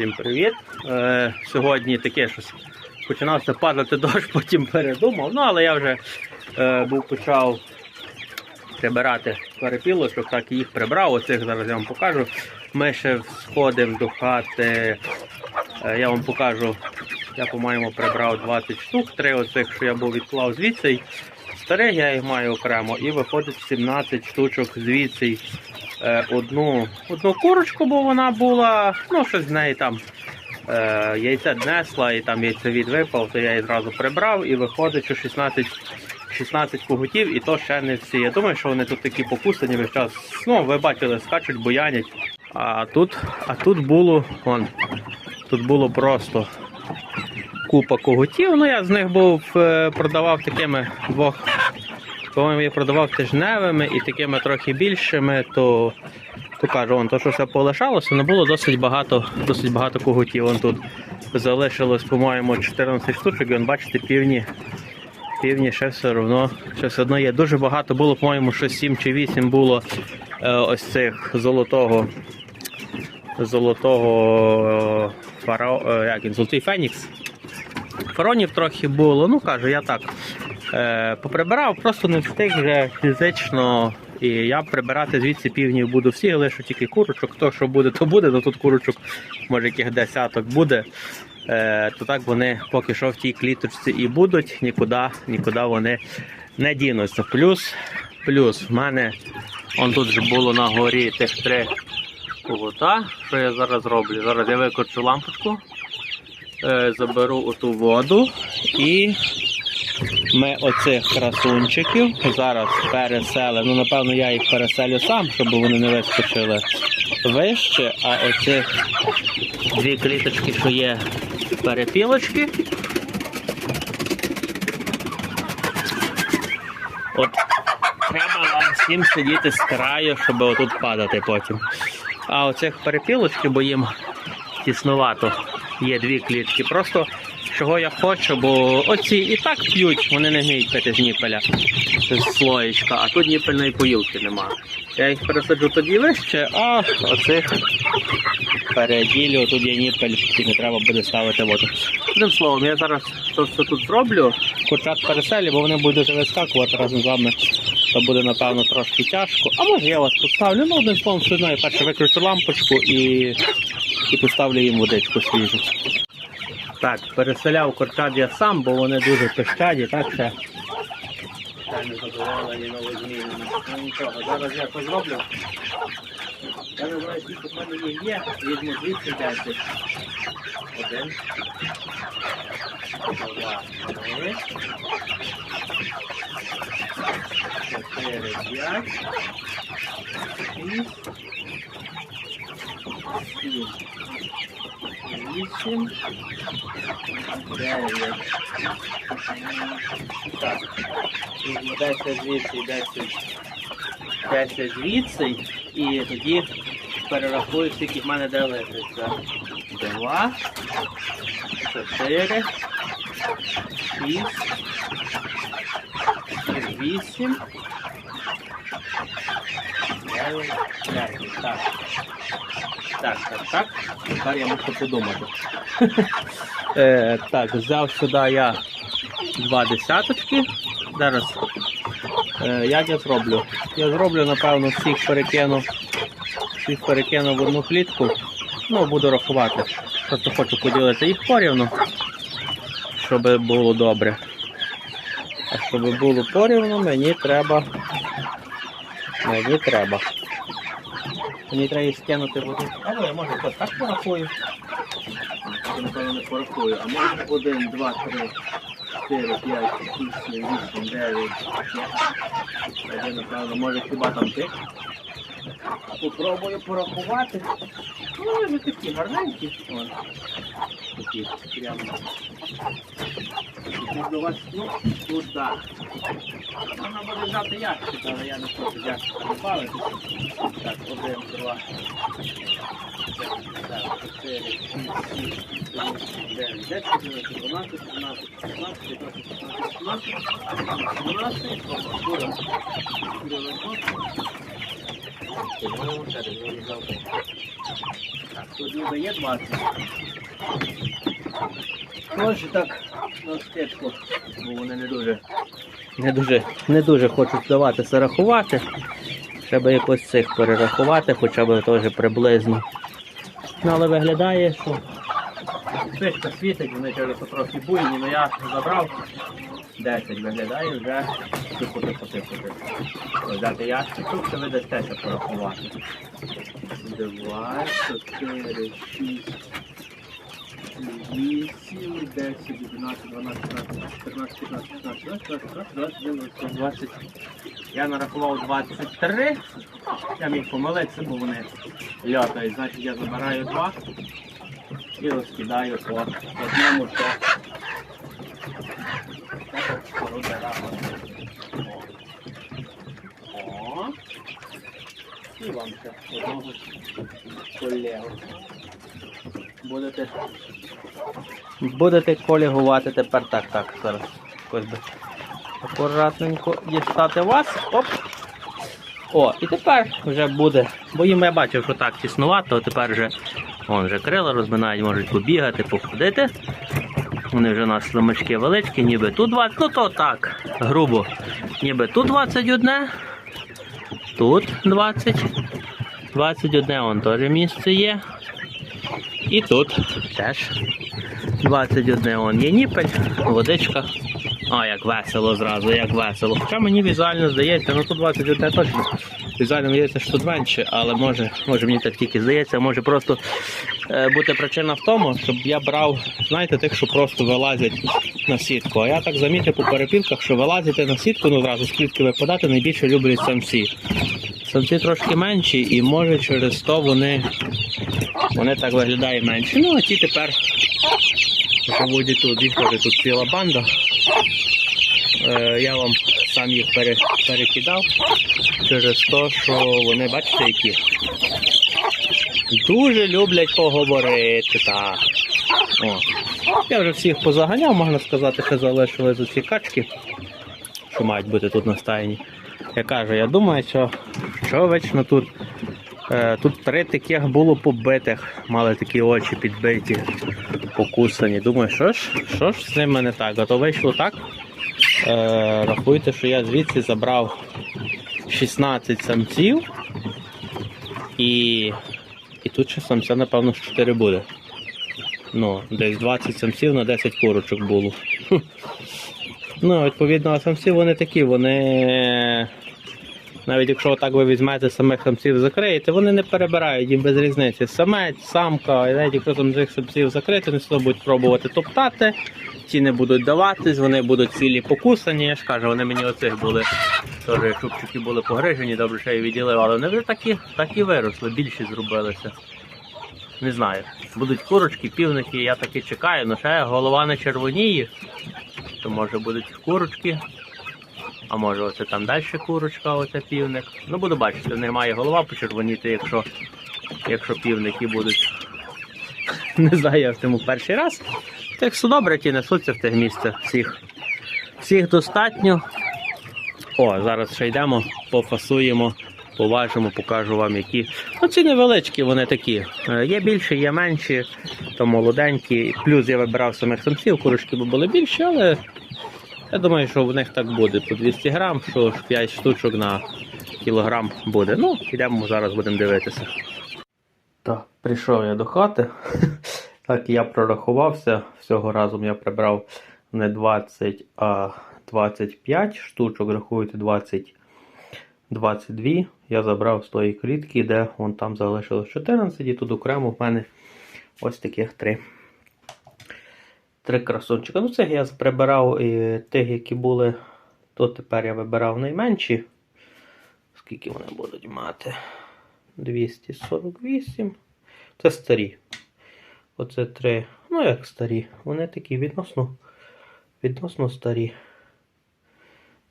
Всім привіт! Е, сьогодні таке щось починався падати дощ, потім передумав. Ну, але я вже е, був почав прибирати перепілочок, так і їх прибрав. Оцих зараз я вам покажу. Ми ще сходимо до хати. Е, я вам покажу. Я, по-моєму, прибрав 20 штук, три оцих, що я був відклав звідси. Старих я їх маю окремо, і виходить 17 штучок звідси. Е, одну, одну курочку, бо вона була, ну, щось з неї там е, яйце днесла і там яйцевід випав, то я її зразу прибрав і виходить, що 16, 16 когутів, і то ще не всі. Я думаю, що вони тут такі покусані весь час. Ну, ви бачили, скачуть, буянять. А тут, а тут було, вон, тут було просто купа когутів. Ну, я з них був, е, продавав такими двох. По-моєму, я продавав тижневими і такими трохи більшими, то, то кажу, вон, то, що все полишалося, не було досить багато, досить багато когутів. Вон тут залишилось, по-моєму, 14 штучок, і вон, бачите, півні, півні ще все одно, ще все одно є. Дуже багато було, по-моєму, що 7 чи 8 було е, ось цих золотого. Золотого фарао, е, як він, золотий фенікс. Фаронів трохи було, ну кажу, я так е, поприбирав, просто не встиг вже фізично. І я прибирати звідси півнів буду всі, лише тільки курочок. То, що буде, то буде, то тут курочок, може яких десяток буде. Е, то так вони поки що в тій кліточці і будуть, нікуди, нікуди вони не дінуться. Плюс, плюс в мене он тут же було на горі тих три кугута. Що я зараз роблю? Зараз я викручу лампочку, е, заберу оту воду і ми оцих красунчиків зараз переселимо. Ну, напевно, я їх переселю сам, щоб вони не вискочили вище, а оцих дві кліточки, що є перепілочки. От треба вам всім сидіти з краю, щоб отут падати потім. А оцих перепілочки, бо їм тіснувато. Є дві клітки. Просто чого я хочу, бо оці і так п'ють, вони не вміють пити з ніпеля з слоєчка, а тут ніпельної поїлки нема. Я їх пересаджу тоді вище, а оцих переділю, тут є ніпель, і не треба буде ставити воду. Одним словом, я зараз то все тут зроблю, курчат переселю, бо вони будуть вискакувати разом з вами. То буде, напевно, трошки тяжко. А може я вас поставлю, ну одним словом, все одно я перше викручу лампочку і, і поставлю їм водичку свіжу. Так, переселяв курчат я сам, бо вони дуже пищаді, так ще. Ну нічого, зараз я це зроблю. Я не знаю, скільки в мене їх є, візьму звідси 10. Один. Два, три. Чотири, п'ять. Шість. Сім. Вісім. Дев'ять. Так. 10 звідси, 10. 10 звідси. І тоді перерахую, скільки в мене де лишиться. Два. Чотири. Шість. Вісім. Дев'ять. Десять. Так. Так, так, так. Тепер я мушу подумати. е, так, взяв сюди я два десяточки. Зараз. Е, як я зроблю? Я зроблю, напевно, всіх перекину. Всіх перекину в одну клітку. Ну, буду рахувати. Просто хочу поділити їх порівну, щоб було добре. А щоб було порівну, мені треба. Мені треба. Мені треба скинути воду. Або я може хтось так порахую. Я, напевно, не порахую. А може один, два, три, чотири, п'ять, шість, сім, вісім, дев'ять, десять. Один, напевно, може хіба там ти. Попробую порахувати. Ну, вони такі гарненькі. Вон. Такі прямо. До вас, ну, так. Можна буде взяти ящик, але я не хочу ящик добавити. Так, один, два, так, чотири, шість, вісім, дев'ять, десять, одинадцять, дванадцять, тринадцять, шістнадцять, десь вони завтра. Так, тут ніби є 20. Може так на стечку, бо вони не дуже, не дуже, не дуже хочуть даватися рахувати. Треба якось цих перерахувати, хоча б теж приблизно. Ну, але виглядає, що фишка світить, вони через трохи буйні, але я забрав 10, виглядає вже тихо, тихо, тихо. Взяти ящик, тут ще ви дастеся порахувати. 2, 4, 6, 8, 10, 11, 12, 13, 14, 15, 16, 17, 18, 19, 20, 20. Я нарахував 23. Я міг помилитися, бо вони льотають. Значить я забираю два і розкидаю по одному, що О. І вам ще одного колегу. Будете. Будете колегувати тепер так, так, зараз. Якось би акуратненько дістати вас. Оп. О, і тепер вже буде. Бо їм я бачив, що так тіснувато, а тепер вже вон вже крила розминають, можуть побігати, походити. Вони вже у нас слимачки величкі, ніби тут 20, ну то так, грубо. Ніби тут 21, тут 20, 21 вон теж місце є. І тут теж 21 вон є ніпель, водичка. А, як весело зразу, як весело. Хоча мені візуально здається, ну тут 21 точно. Візуально здається, що тут менше, але може, може мені так тільки здається, може просто е, бути причина в тому, щоб я брав, знаєте, тих, що просто вилазять на сітку. А я так замітив по перепілках, що вилазити на сітку, ну одразу з клітки випадати найбільше люблять самці. Самці трошки менші і може через то вони, вони так виглядають менші. Ну а ті тепер живуть тут, їх тут ціла банда. Е, я вам сам їх пере, перекидав через те, що вони, бачите, які дуже люблять поговорити. Так. О. Я вже всіх позаганяв, можна сказати, що залишили за ці качки, що мають бути тут на стайні. Я кажу, я думаю, що, що вечно тут. Е, Тут три таких було побитих, мали такі очі підбиті, покусані. Думаю, що ж, що ж з ними не так? А то вийшло так. Е, рахуйте, що я звідси забрав 16 самців. І, і тут ще самця, напевно, 4 буде. Ну, десь 20 самців на 10 курочок було. Ну, відповідно, самці вони такі, вони. Навіть якщо так ви візьмете самих самців закриєте, вони не перебирають їм без різниці. Самець, самка, і навіть якщо цих самців закрити, вони одно будуть пробувати топтати, ті не будуть даватись, вони будуть цілі покусані. Я ж кажу, вони мені оцих були, теж чубчики були погрижені, добре, що я відділив, але вони вже такі, такі виросли, більші зробилися. Не знаю. Будуть курочки, півники, я таки чекаю, але ще голова не червоніє, то може будуть курочки. А може оце там далі курочка, оце півник. Ну буду бачити, не має голова почервоніти, якщо, якщо півники будуть. Не знаю, я в цьому перший раз. Так все добре, ті несуться в те місце. Всіх, всіх достатньо. О, зараз ще йдемо, пофасуємо, поважимо, покажу вам, які. Ну, ці невеличкі, вони такі. Е, Є більші, є менші, то молоденькі. Плюс я вибирав самих самців, курочки були більші, але я думаю, що в них так буде по 200 грам, що 5 штучок на кілограм буде. Ну, йдемо, зараз будемо дивитися. Так, прийшов я до хати. Так, я прорахувався. Всього разом я прибрав не 20, а 25 штучок, рахуйте 20, 22. Я забрав з тої клітки, де вон там залишилось 14, і тут окремо в мене ось таких три. Три красунчика. Ну, цих я прибирав і тих, які були. То тепер я вибирав найменші. Скільки вони будуть мати? 248. Це старі. Оце три. Ну, як старі. Вони такі відносно. Відносно старі.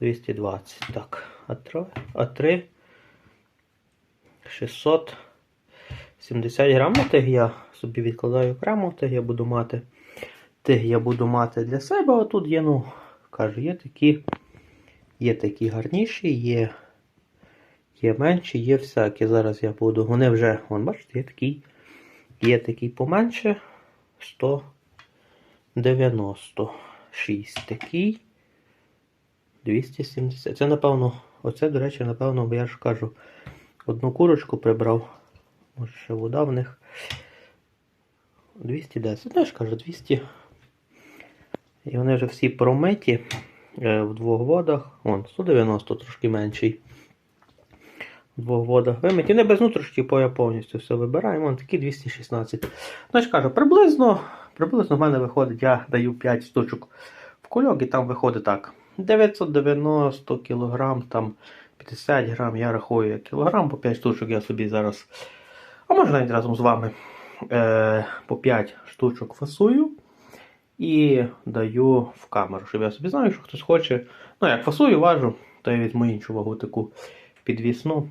220. Так. А три. А три. 670 грам. Ну, тих я собі відкладаю окремо, тих я буду мати. Тих я буду мати для себе. А тут є, ну, кажу, є такі. Є такі гарніші, є, Є менші, є всякі. Зараз я буду. Вони вже, вон, бачите, є такий, є такий поменше. 196 такий. 270. Це, напевно, оце, до речі, напевно, бо я ж кажу, одну курочку прибрав. Може, ще вода в них. 210. Ну, я ж кажу, 200. І вони вже всі промиті е, в двох водах. Вон, 190 трошки менший. В двох водах вимиті. Не без нутрощі, бо я повністю все вибираємо. Вон такі 216. Ну, кажу, приблизно, приблизно в мене виходить, я даю 5 штучок в кульок, і там виходить так. 990 кг, там 50 грам, я рахую кілограм, по 5 штучок я собі зараз, а може навіть разом з вами, е, по 5 штучок фасую і даю в камеру, щоб я собі знаю, що хтось хоче. Ну, як фасую, важу, то я візьму іншу вагу таку підвісну.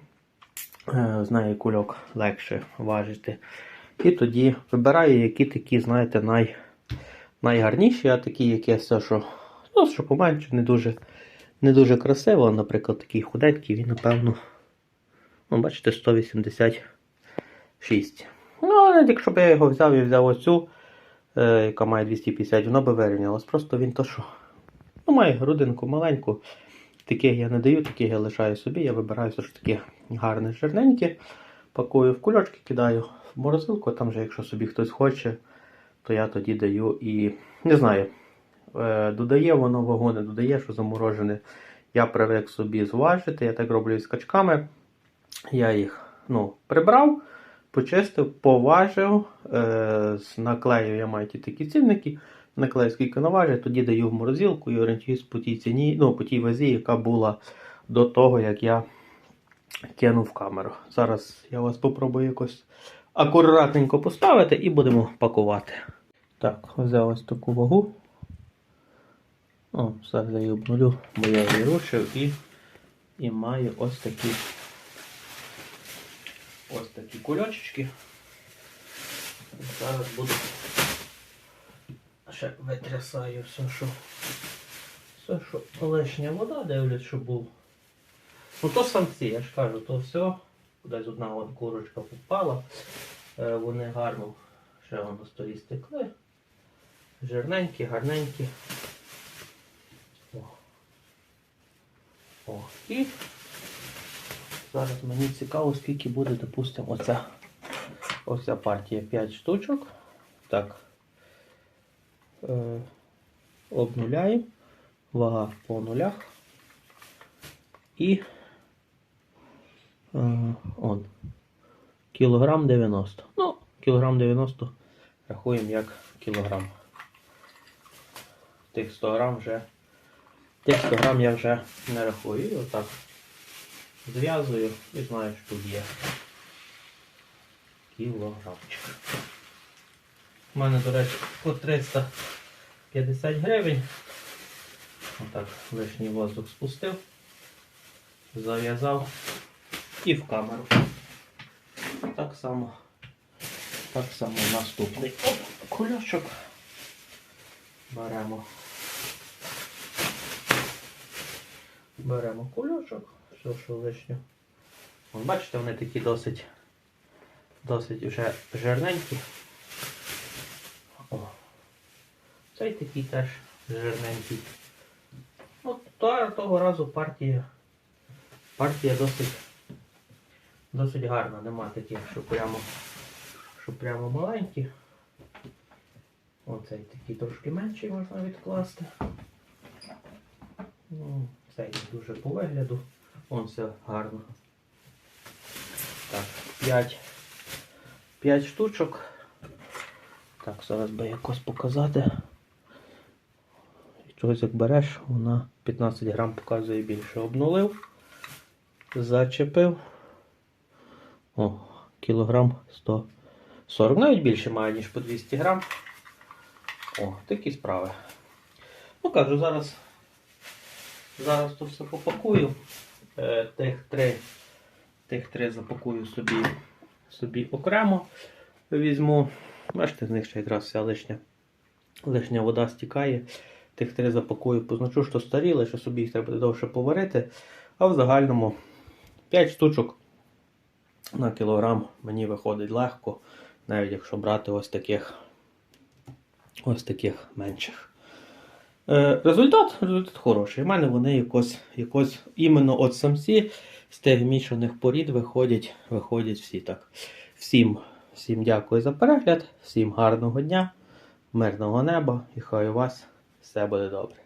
Е, з нею кульок легше важити. І тоді вибираю, які такі, знаєте, най, найгарніші, а такі, які все, що, ну, що поменше, не дуже, не дуже красиво. Наприклад, такий худенький, він, напевно, ну, бачите, 186. Ну, якщо б я його взяв і взяв оцю, яка має 250, воно би вирівнялось. Просто він то що. Ну, має грудинку маленьку. Таких я не даю, таких я лишаю собі. Я вибираю все ж таки гарне жирненьке. Пакую в кульочки, кидаю в морозилку, там же, якщо собі хтось хоче, то я тоді даю і не знаю. е, Додає воно вагу, не додає, що заморожене. Я привик собі зважити, я так роблю із качками. Я їх ну, прибрав, почистив, поважив, е, наклею я маю ті такі цінники, наклею скільки наважить, тоді даю в морозилку і орієнтуюсь по тій ціні, ну, по тій вазі, яка була до того, як я кинув камеру. Зараз я вас попробую якось акуратненько поставити і будемо пакувати. Так, взяв ось таку вагу. О, зараз я її обнулю, бо я її рушив і, і маю ось такі ось такі кульочки. Зараз буду ще витрясаю все, що все, що лишня вода, дивлюсь, що був. Ну то самці, я ж кажу, то все. Кудись одна от курочка попала. Е, вони гарно ще на столі стекли. Жирненькі, гарненькі. О. О. І зараз мені цікаво, скільки буде, допустимо, оця, оця партія 5 штучок. Так. Е, обнуляємо. Вага по нулях. І е, он. Кілограм 90. Ну, кілограм 90 рахуємо як кілограм. Тих 100 грам вже. Тих 100 грам я вже не рахую. І отак зв'язую і знаю, що тут є. Кілограмчик. У мене, до речі, по 350 гривень. Отак лишній воздух спустив, зав'язав і в камеру. Так само, так само наступний Оп, кульочок беремо. Беремо кульочок, що лишнє. Вон, бачите, вони такі досить, досить вже жирненькі. О. Цей такий теж жирненький. Ну, то- того разу партія, партія досить, досить гарна, нема таких, що прямо, що прямо маленькі. Оцей такий трошки менший можна відкласти. Ну, цей дуже по вигляду. Вон все гарно. Так, 5, 5 штучок. Так, зараз би якось показати. Чогось як береш, вона 15 грам показує більше. Обнулив, зачепив. О, кілограм 140. Навіть більше має, ніж по 200 грам. О, такі справи. Ну кажу, зараз зараз то все попакую. Е, тих три, тих три запакую собі, собі окремо. Візьму. Бачите, з них ще якраз вся лишня, лишня вода стікає. Тих три запакую, позначу, що старі, лише собі їх треба буде довше поварити. А в загальному 5 штучок на кілограм мені виходить легко, навіть якщо брати ось таких ось таких менших. Е, результат, результат хороший. У мене вони якось, якось іменно от самці з тих мішаних порід виходять, виходять всі так. Всім, всім дякую за перегляд, всім гарного дня, мирного неба і хай у вас все буде добре.